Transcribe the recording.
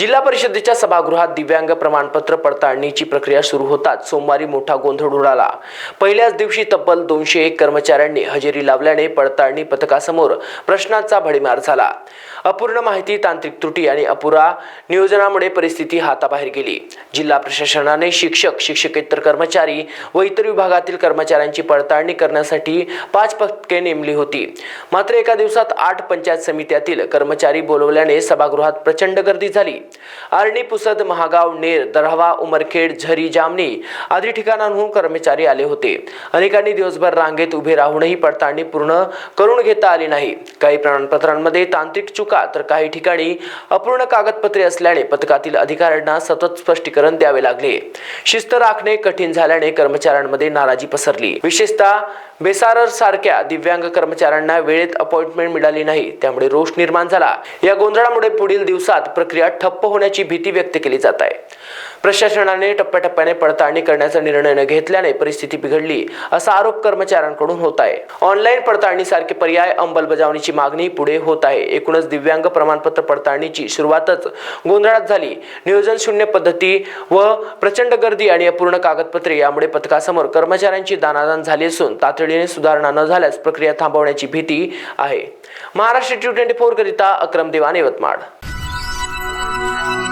जिल्हा परिषदेच्या सभागृहात दिव्यांग प्रमाणपत्र पडताळणीची प्रक्रिया सुरू होताच सोमवारी मोठा गोंधळ उडाला. पहिल्याच दिवशी तब्बल दोनशे एक कर्मचाऱ्यांनी हजेरी लावल्याने पडताळणी पथकासमोर प्रश्नांचा भडीमार झाला. अपूर्ण माहिती तांत्रिक त्रुटी आणि अपुरा नियोजनामुळे परिस्थिती हाताबाहेर गेली. जिल्हा प्रशासनाने शिक्षक शिक्षकेतर कर्मचारी व इतर विभागातील कर्मचाऱ्यांची पडताळणी करण्यासाठी पाच पथके नेमली होती. मात्र एका दिवसात आठ पंचायत समित्यातील कर्मचारी बोलवल्याने सभागृहात प्रचंड गर्दी झाली. आर्णी पुसद महागाव नेर दरहवा उमरखेड झरी जामणी आदी ठिकाणांहून कर्मचारी आले होते. अनेकांनी दिवसभर रांगेत उभे राहूनही पडताळणी पूर्ण करून घेता आली नाही. काही प्रमाणपत्रांमध्ये तांत्रिक चुका तर काही ठिकाणी अपूर्ण कागदपत्रे असल्याने पथकातील अधिकाऱ्यांना सतत स्पष्टीकरण द्यावे लागले. शिस्त राखणे कठीण झाल्याने कर्मचाऱ्यांमध्ये नाराजी पसरली. विशेषतः बेसारर सारख्या दिव्यांग कर्मचाऱ्यांना वेळेत अपॉइंटमेंट मिळाली नाही त्यामुळे रोष निर्माण झाला. या गोंधळामुळे पुढील दिवसात प्रक्रिया ठप्प होण्याची भीती व्यक्त केली जात आहे. प्रशासनाने टप्प्याटप्प्याने पडताळणी करण्याचा निर्णय न घेतल्याने परिस्थिती बिघडली असा आरोप कर्मचाऱ्यांकडून होत आहे. ऑनलाईन पडताळणीसारखे पर्याय अंमलबजावणीची मागणी पुढे होत आहे. एकूणच दिव्यांग प्रमाणपत्र पडताळणीची सुरुवातच गोंधळात झाली. नियोजन शून्य पद्धती व प्रचंड गर्दी आणि अपूर्ण कागदपत्रे यामुळे पथकासमोर कर्मचाऱ्यांची दानादान झाली असून तातडीने सुधारणा न झाल्यास प्रक्रिया थांबवण्याची भीती आहे. महाराष्ट्र टी ट्वेंटी फोर करिता अक्रम देवाने यवतमाळ. 啊。